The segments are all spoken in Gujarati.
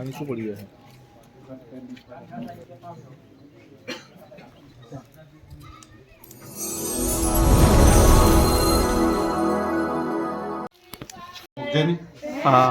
আমি তো পড়ি আছে હા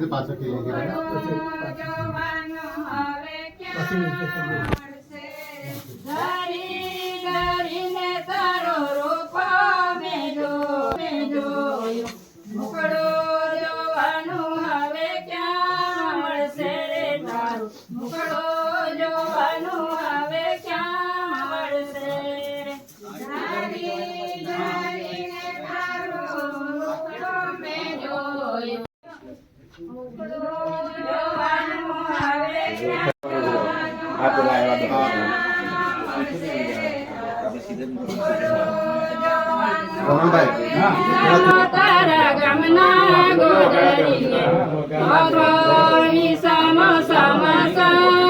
પછી પાછો ખેલી ગયા પછી રમણભાઈ સમસમ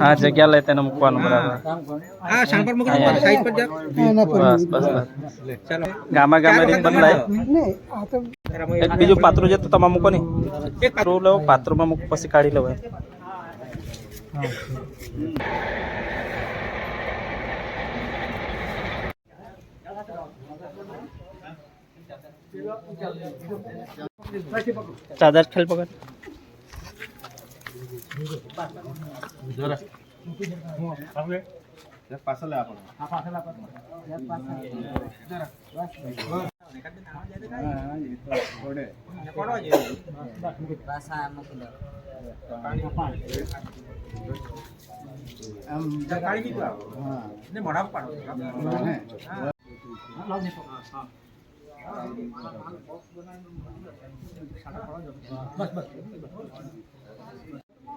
હા જગ્યા લે તેને મૂકવાનું બરાબર. હા શાણ પર સાઈડ પર બસ બસ બસ. ગામા ગામે રીત બદલાય એક બીજું પાત્રું છે તો તમે મૂકો ને એક પાત્રું લો પાત્રમાં મૂકો પછી કાઢી લેવાય ચાદર ખેલ પકડ. કાઢી દીધું આવો. ને મોઢા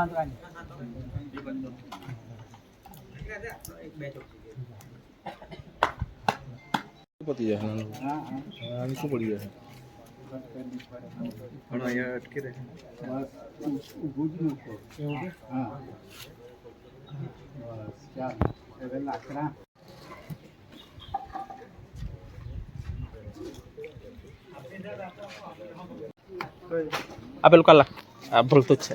પર પાડો આ પેલું કલાક આ ભૂલતું જ છે.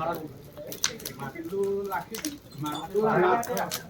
Marah dulu lagi, dulu lagi.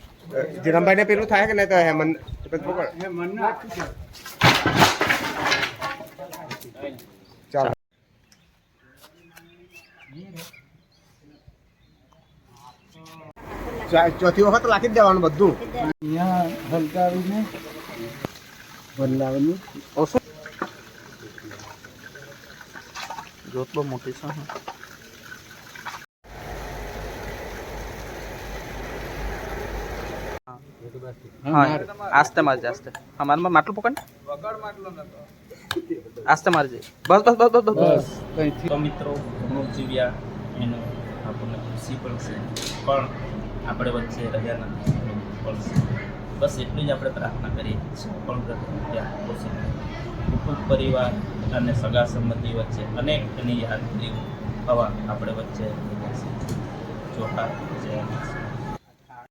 ને પેલું થાય કે નહીં તો હેમંત ચાલો. ચોથી વખત લાખી જ દેવાનું બધું. જોત બહુ મોટી છે હા. હા આસ્તે મારજે, આસ્તે. અમારામાં માટલું પકડ. આસ્તે મારજે. બસ બસ બસ બસ બસ. તો મિત્રો ઘણું જીવ્યા, એનું આપણને ખુશી પણ છે પણ આપણે વચ્ચે રહ્યા નથી. બસ એટલી જ આપણે પ્રાર્થના કરીએ. પણ કુટુંબ પરિવાર અને સગા સંબંધી વચ્ચે અનેક એની યાદગીરીઓ હવા આપણે વચ્ચે જોતા જય.